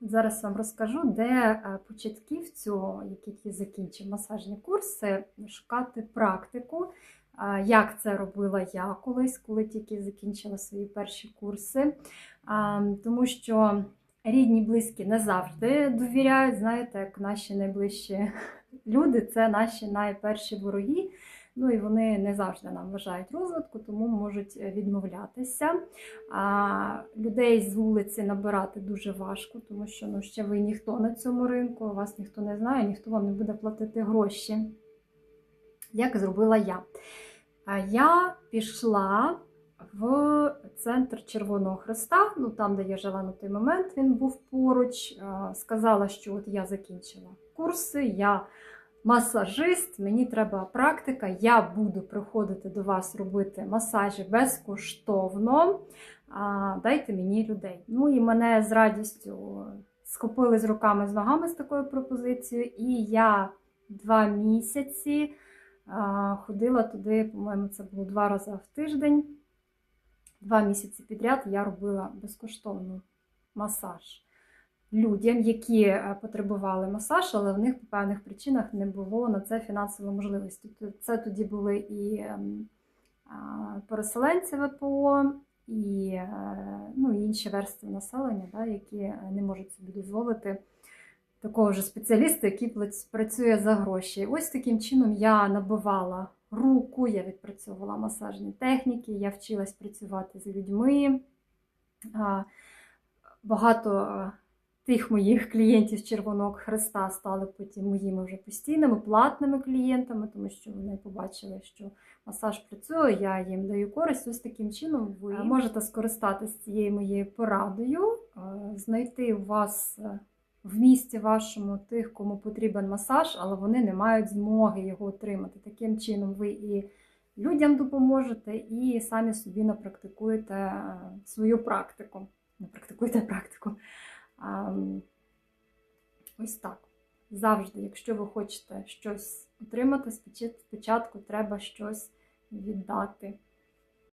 Зараз вам розкажу, де е, початківцю, який закінчив масажні курси, шукати практику. Як це робила я колись, коли тільки закінчила свої перші курси. Тому що рідні, близькі не завжди довіряють, знаєте, як наші найближчі люди це наші найперші вороги. Ну і вони не завжди нам вважають розвитку, тому можуть е, відмовлятися. А людей з вулиці набирати дуже важко, тому що ну, ще ви ніхто на цьому ринку, вас ніхто не знає, ніхто вам не буде платити гроші. Як зробила я? А Я пішла в центр Червоного Хреста, ну там, де я жила на той момент, він був поруч. Сказала, що от я закінчила курси, я масажист, мені треба практика, я буду приходити до вас робити масажі безкоштовно. А, Дайте мені людей. Ну і мене з радістю схопили з руками з ногами з такою пропозицією, і я два місяці а, ходила туди, по-моєму, це було два рази в тиждень. Два місяці підряд я робила безкоштовно масаж людям, які е, потребували масаж, але в них по певних причинах не було на це фінансової можливості. Це тоді були і ем, переселенці ВПО, і, е, ну, інші верстви населення, да, які не можуть собі дозволити такого ж спеціаліста, який працює за гроші. Ось таким чином я набивала руку, я відпрацьовувала масажні техніки, я вчилась працювати з людьми. Багато е, тих моїх клієнтів з Червоного Хреста стали потім моїми вже постійними платними клієнтами, тому що вони побачили, що масаж працює, я їм даю користь. Ось таким чином ви можете скористатися цією моєю порадою, е, знайти у вас е, в місті вашому тих, кому потрібен масаж, але вони не мають змоги його отримати. Таким чином, ви і людям допоможете, і самі собі напрактикуєте е, свою практику. Напрактикуєте практику. Ось так. Завжди, якщо ви хочете щось отримати, спочатку треба щось віддати.